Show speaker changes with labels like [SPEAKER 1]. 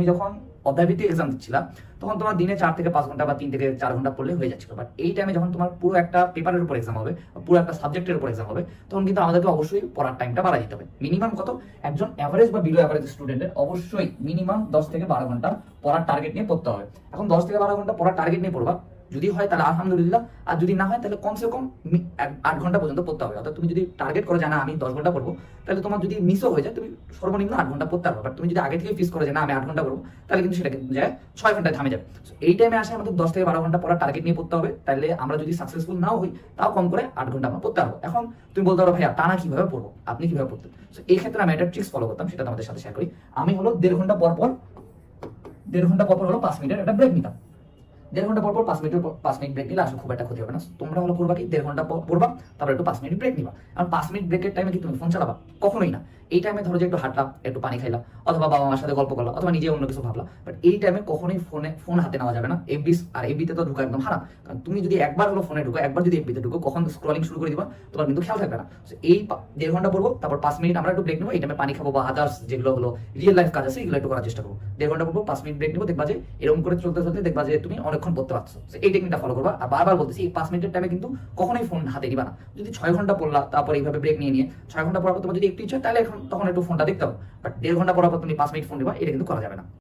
[SPEAKER 1] তুমি যখন অধ্যায়ভিত্তিক এক্সাম দিচ্ছিলা, তখন তোমার দিনে চার থেকে পাঁচ ঘণ্টা বা তিন থেকে চার ঘণ্টা পড়লে হয়ে যাচ্ছিল। বাট এই টাইমে যখন তোমার পুরো একটা পেপারের উপর এক্সাম হবে পুরো একটা সাবজেক্টের উপর এক্সাম হবে, তখন কিন্তু আমাদেরকে অবশ্যই পড়ার টাইমটা বাড়া দিতে হবে। মিনিমাম কত? একজন অ্যাভারেজ বা বিলো অ্যাভারেজ স্টুডেন্টের অবশ্যই মিনিমাম দশ থেকে বারো ঘণ্টা পড়ার টার্গেট নিয়ে পড়তে হবে। এখন দশ থেকে বারো ঘণ্টা পড়ার টার্গেট নিয়ে পড়বা যদি হয় তাহলে আলহামদুলিল্লাহ আর যদি না হয় তাহলে কমসে কম আট ঘণ্টা পর্যন্ত পড়তে হবে। অর্থাৎ তুমি যদি টার্গেট করে জানা আমি দশ ঘণ্টা পড়ব তাহলে তোমার যদি মিসও হয়ে যায় তুমি সর্বনিম্ন আট ঘণ্টা পড়তে পারবে। বাট তুমি যদি আগে থেকে ফিক্স করে না আমি আট ঘণ্টা পড়ব তাহলে কিন্তু সেটা কিন্তু যায় ছয় ঘন্টায় থামে যাবে। এই টাইমে আসে আমাদের দশ থেকে বারো ঘণ্টা পড়ার টার্গেট নিয়ে পড়তে হবে। তাহলে আমরা যদি সাকসেসফুল নাও হই তাও কম করে আট ঘণ্টা আমরা পড়তে পারব। এখন তুমি বলতে পারো ভাইয়া টানা কীভাবে পড়ব? আপনি কীভাবে পড়তেন? So, এই ক্ষেত্রে আমি একটা ট্রিক্স ফলো করতাম সেটা তোমাদের সাথে শেয়ার করি। আমি হলো দেড় ঘণ্টা পর পর দেড় ঘণ্টা পর পর হলো পাঁচ মিনিটের একটা ব্রেক নিতাম। দেড় ঘণ্টা পর পর পাঁচ মিনিটের পর- পাঁচ মিনিট ব্রেক নিলে আসলে খুব একটা ক্ষতি হবে না। তোমরা হলো করবা কি? দেড় ঘণ্টা পড়বা, তারপর একটু পাঁচ মিনিট ব্রেক নিবা। আর পাঁচ মিনিট ব্রেকের টাইমে কি তুমি ফোন চালাবা। কখনোই না। এই টাইমে ধরো যে একটু হাঁটলাম, একটু পানি খাইলাম, অথবা বাবা মার সাথে গল্প করলাম, অথবা নিজে অন্য কিছু ভাবলাম বাট এই টাইমে কখনোই ফোনে ফোন হাতে নেওয়া যাবে না। এফবি আর এফবিতে তো ঢুকা একদম হারাম। কারণ তুমি যদি একবার হলো ফোনে ঢুকো, একবার যদি এফবিতে ঢুকো, কখন স্ক্রলিং শুরু করে দিবা, তোমার কিন্তু খেয়াল থাকবে না। এই দেড় ঘণ্টা পড়ব, তারপর পাঁচ মিনিট আমরা একটু ব্রেক নেব, এই টাইমে পানি খাব বা আদার্স যেগুলো হলো রিয়েল লাইফ কাজ আছে, এগুলো একটু করার চেষ্টা করব। দেড় ঘণ্টা পড়ব, পাঁচ মিনিট ব্রেক নেব, দেখবা যে এরকম করে চলতে চলতে দেখবা যে তুমি অনেকক্ষণ পড়তে পারছ। এই টেকনিকটা ফলো করবা। আর বারবার বলতেছি, এই পাঁচ মিনিটের টাইমে কিন্তু কখনোই ফোন হাতে নিবা না। যদি ছয় ঘণ্টা পড়লা, তারপর এইভাবে ব্রেক নিয়ে নিয়ে ছয় ঘণ্টা পড়ার পর তোমার যদি একটু ইচ্ছা তাহলে এখন তখন একটু ফোনটা দেখতে হবে। বাট দেড় ঘণ্টা পড়ার পর তুমি পাঁচ মিনিট ফোন নিবা, এটা কিন্তু করা যাবে না।